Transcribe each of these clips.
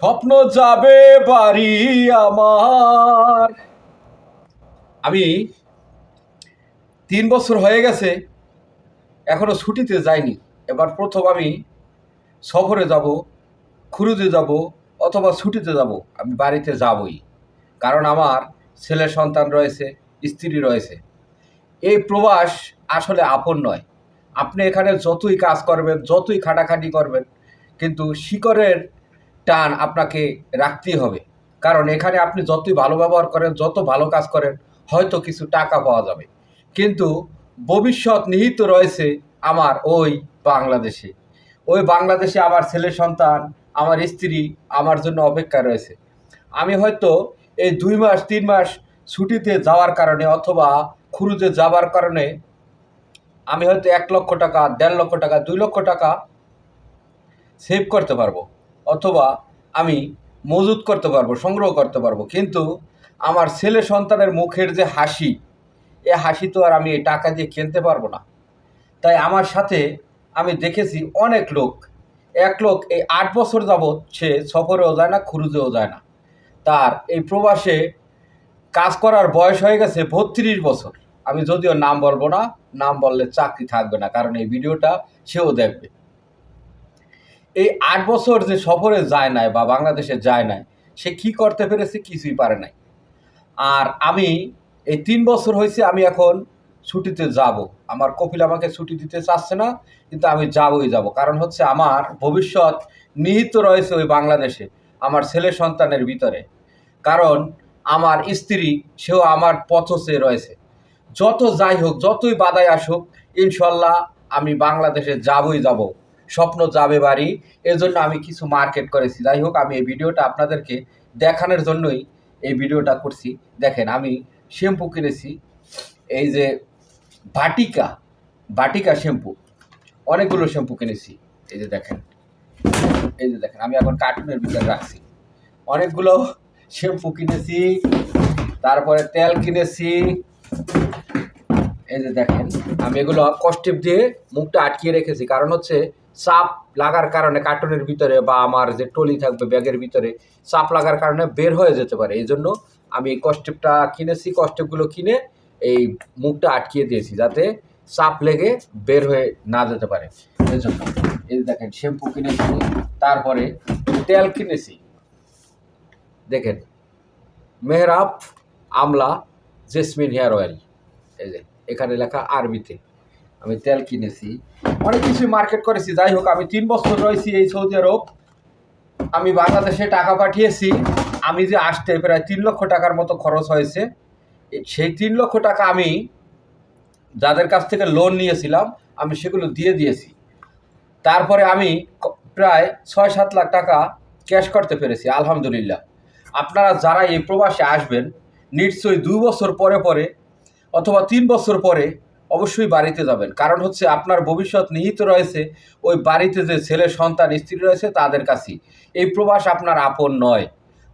স্বপ্ন যাবে বাড়ি আমার। আমি তিন বছর হয়ে গেছে, এখনও ছুটিতে যাইনি। এবার প্রথম আমি সফরে যাব খুরুতে যাব অথবা ছুটিতে যাব, আমি বাড়িতে যাবই। কারণ আমার ছেলে সন্তান রয়েছে, স্ত্রী রয়েছে। এই প্রবাস আসলে আপন নয়। আপনি এখানে যতই কাজ করবেন, যতই খাটাখাটি করবেন, কিন্তু শিকড়ের টান আপনাকে রাখতেই হবে। কারণ এখানে আপনি যতই ভালো ব্যবহার করেন, যত ভালো কাজ করেন, হয়তো কিছু টাকা পাওয়া যাবে। কিন্তু ভবিষ্যৎ নিহিত রয়েছে আমার ওই বাংলাদেশে। ওই বাংলাদেশে আমার ছেলে সন্তান, আমার স্ত্রী আমার জন্য অপেক্ষা রয়েছে। আমি হয়তো এই দুই মাস, তিন মাস ছুটিতে যাওয়ার কারণে অথবা খুরুতে যাওয়ার কারণে আমি হয়তো এক লক্ষ টাকা, দেড় লক্ষ টাকা, দুই লক্ষ টাকা সেভ করতে পারব। অথবা আমি মজুত করতে পারব, সংগ্রহ করতে পারব। কিন্তু আমার ছেলে সন্তানের মুখের যে হাসি, এ হাসি তো আর আমি এই টাকা দিয়ে কিনতে পারব না। তাই আমার সাথে আমি দেখেছি অনেক লোক, এক লোক এই আট বছর যাবৎ সে সফরেও যায় না, খুরুজেও যায় না। তার এই প্রবাসে কাজ করার বয়স হয়ে গেছে বত্রিশ বছর। আমি যদিও নাম বলব না, নাম বললে চাকরি থাকবে না, কারণ এই ভিডিওটা সেও দেখবে। এই আট বছর যে সফরে যায় নাই বা বাংলাদেশে যায় নাই, সে কি করতে পেরেছে কিছুই পারে নাই। আর আমি এই তিন বছর হয়েছে আমি এখন ছুটিতে যাব। আমার কপিল আমাকে ছুটি দিতে চাচ্ছে না, কিন্তু আমি যাবই যাব। কারণ হচ্ছে আমার ভবিষ্যৎ নিহিত রয়েছে ওই বাংলাদেশে, আমার ছেলে সন্তানের ভিতরে। কারণ আমার স্ত্রী, সেও আমার পথসে রয়েছে। যত যাই হোক, যতই বাধায় আসুক, ইনশাল্লাহ আমি বাংলাদেশে যাবই যাব। স্বপ্ন যাবে বাড়ি। এজন্য আমি কিছু মার্কেট করেছি। যাই হোক, আমি এই ভিডিওটা আপনাদেরকে দেখানোর জন্যই এই ভিডিওটা করছি। দেখেন, আমি শ্যাম্পু কিনেছি। এই যে বাটিকা বাটিকা শ্যাম্পু অনেকগুলো শ্যাম্পু কিনেছি। এই যে দেখেন, এই যে দেখেন, আমি এখন কার্টুনের ভিতরে রাখছি। অনেকগুলো শ্যাম্পু কিনেছি, তারপরে তেল কিনেছি। এই যে দেখেন, আমি এগুলো কষ্টিপ দিয়ে মুখটা আটকিয়ে রেখেছি। কারণ হচ্ছে চাপ লাগার কারণে কার্টুনের ভিতরে বা আমার যে টলি থাকবে ব্যাগের ভিতরে চাপ লাগার কারণে বের হয়ে যেতে পারে। এই জন্য আমি এই কষ্টিপটা কিনেছি কস্টেপগুলো কিনে এই মুখটা আটকিয়ে দিয়েছি যাতে চাপ লেগে বের হয়ে না যেতে পারে। এই জন্য এই যে দেখেন শ্যাম্পু কিনেছি, তারপরে তেল কিনেছি। দেখেন, মেহরাব, আমলা, জেসমিন হেয়ার অয়েল। এই যে, এখানে লেখা আরবিতে। আমি তেল কিনেছি। অনেক কিছু মার্কেট করেছি। যাই হোক, আমি তিন বছর রয়েছি এই সৌদি আরব। আমি বাংলাদেশে টাকা পাঠিয়েছি। আমি যে আসতে প্রায় তিন লক্ষ টাকার মতো খরচ হয়েছে। সেই তিন লক্ষ টাকা আমি যাদের কাছ থেকে লোন নিয়েছিলাম, আমি সেগুলো দিয়ে দিয়েছি। তারপরে আমি প্রায় ছয় সাত লাখ টাকা ক্যাশ করতে পেরেছি, আলহামদুলিল্লাহ। আপনারা যারা এই প্রবাসে আসবেন, নিশ্চয়ই দুই বছর পরে পরে অথবা তিন বছর পরে অবশ্যই বাড়িতে যাবেন। কারণ হচ্ছে আপনার ভবিষ্যৎ নিহিত রয়েছে, ওই বাড়িতে যে ছেলে, সন্তান, স্ত্রী রয়েছে তাদের কাছেই। এই প্রবাস আপনার আপন নয়।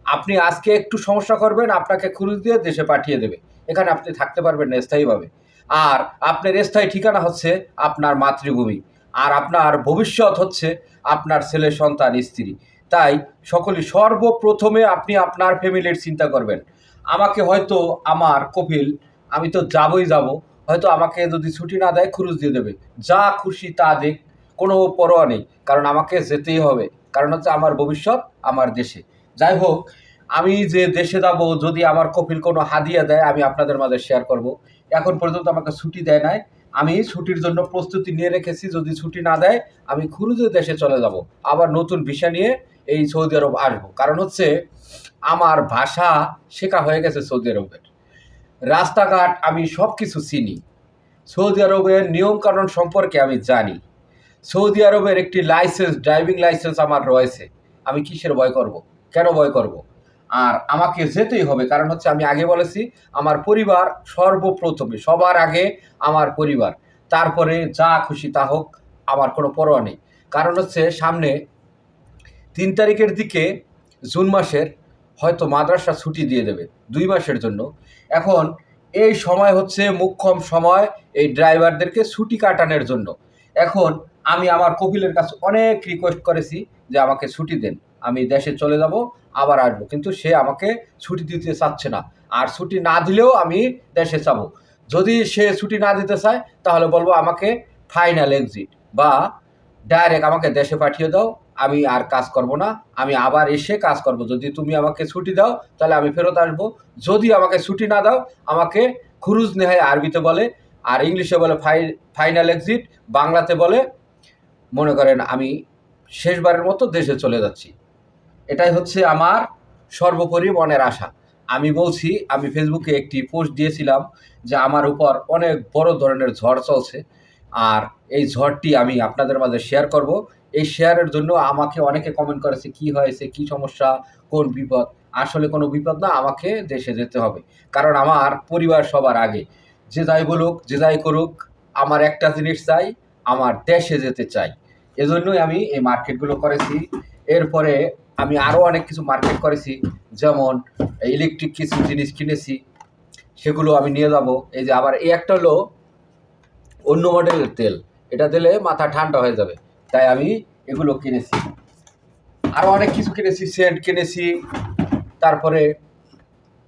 আপনি আজকে একটু সমস্যা করবেন, আপনাকে খুঁজ দিয়ে দেশে পাঠিয়ে দেবে। এখানে আপনি থাকতে পারবেন স্থায়ীভাবে। আর আপনার স্থায়ী ঠিকানা হচ্ছে আপনার মাতৃভূমি। আর আপনার ভবিষ্যৎ হচ্ছে আপনার ছেলে, সন্তান, স্ত্রী। তাই সকলে সর্বপ্রথমে আপনি আপনার ফ্যামিলির চিন্তা করবেন। আমাকে হয়তো আমার কপিল, আমি তো যাবই যাব। হয়তো আমাকে যদি ছুটি না দেয়, খুরুজ দিয়ে দেবে। যা খুশি তা দেখ কোনো পরোয়া নেই। কারণ আমাকে যেতেই হবে। কারণ হচ্ছে আমার ভবিষ্যৎ, আমার দেশে। যাই হোক, আমি যে দেশে যাব, যদি আমার কপিল কোনো হাদিয়া দেয়, আমি আপনাদের মাঝে শেয়ার করব। এখন পর্যন্ত আমাকে ছুটি দেয় নাই। আমি ছুটির জন্য প্রস্তুতি নিয়ে রেখেছি। যদি ছুটি না দেয়, আমি খুরুজে দেশে চলে যাব। আবার নতুন ভিসা নিয়ে এই সৌদি আরব আসব। কারণ হচ্ছে, আমার ভাষা শেখা হয়ে গেছে সৌদি আরবের। রাস্তাঘাট আমি সব কিছু চিনি। সৌদি আরবের নিয়মকানুন সম্পর্কে আমি জানি। সৌদি আরবের একটি লাইসেন্স, ড্রাইভিং লাইসেন্স আমার রয়েছে। আমি কিসের ভয় করব? কেন ভয় করব? আর আমাকে যেতেই হবে, কারণ হচ্ছে আমি আগে বলেছি, আমার পরিবার সর্বপ্রথমে, সবার আগে আমার পরিবার। তারপরে যা খুশি তা হোক, আমার কোনো পরোয়া নেই। কারণ হচ্ছে সামনে তিন তারিখের দিকে জুন মাসের হয়তো মাদ্রাসা ছুটি দিয়ে দেবে দুই মাসের জন্য। এখন এই সময় হচ্ছে মুখ্যম সময় এই ড্রাইভারদেরকে ছুটি কাটানোর জন্য। এখন আমি আমার কপিলের কাছে অনেক রিকোয়েস্ট করেছি যে আমাকে ছুটি দেন। আমি দেশে চলে যাব, আবার আসব। কিন্তু সে আমাকে ছুটি দিতে চাচ্ছে না। আর ছুটি না দিলেও আমি দেশে যাব। যদি সে ছুটি না দিতে চায়, তাহলে বলব আমাকে ফাইনাল এক্সিট বা ডাইরেক্ট আমাকে দেশে পাঠিয়ে দাও, আমি আর কাজ করব না, আমি আবার এসে কাজ করব। যদি তুমি আমাকে ছুটি দাও, তাহলে আমি ফেরত আসব। যদি আমাকে ছুটি না দাও, আমাকে খুরুজ নেহায় আরবিতে বলে, আর ইংলিশে বলে ফাই ফাইনাল এক্সিট বাংলাতে বলে, মনে করেন আমি শেষবারের মতো দেশে চলে যাচ্ছি। এটাই হচ্ছে আমার সর্বোপরি মনের আশা। আমি বলছি, আমি ফেসবুকে একটি পোস্ট দিয়েছিলাম যে আমার উপর অনেক বড় ধরনের ঝড় চলছে। আর এই ঝড়টি আমি আপনাদের মাঝে শেয়ার করব। এই শেয়ারের জন্য আমাকে অনেকে কমেন্ট করেছে, কি হয়েছে? কি সমস্যা? কোন বিপদ? আসলে কোনো বিপদ না, আমাকে দেশে যেতে হবে। কারণ আমার পরিবার সবার আগে। যে যাই বলুক, যে যাই করুক, আমার একটা জিনিস চাই, আমার দেশে যেতে চাই। এজন্যই আমি এই মার্কেটগুলো করেছি। এরপরে আমি আরও অনেক কিছু মার্কেট করেছি। যেমন ইলেকট্রিক কিছু জিনিস কিনেছি। সেগুলো আমি নিয়ে যাব। এই যে আবার এই একটা হলো অন্য মডেলের তেল। এটা দিলে মাথা ঠান্ডা হয়ে যাবে। তাই আমি এগুলো কিনেছি। আরও অনেক কিছু কিনেছি, সেন্ট কিনেছি। তারপরে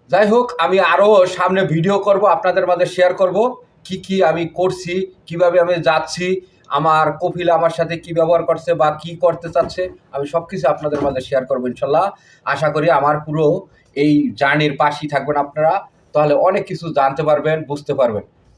যাই হোক, আমি আরও সামনে ভিডিও করব, আপনাদের মাঝে শেয়ার করব, কি কি আমি করছি, কীভাবে আমি যাচ্ছি, আমার কপিল আমার সাথে কি ব্যবহার করছে বা কি করতে চাচ্ছে, আমি সব কিছু আপনাদের মাঝে শেয়ার করব ইনশাল্লাহ। আশা করি আমার পুরো এই জার্নির পাশেই থাকবেন আপনারা। তাহলে অনেক কিছু জানতে পারবেন, বুঝতে পারবেন।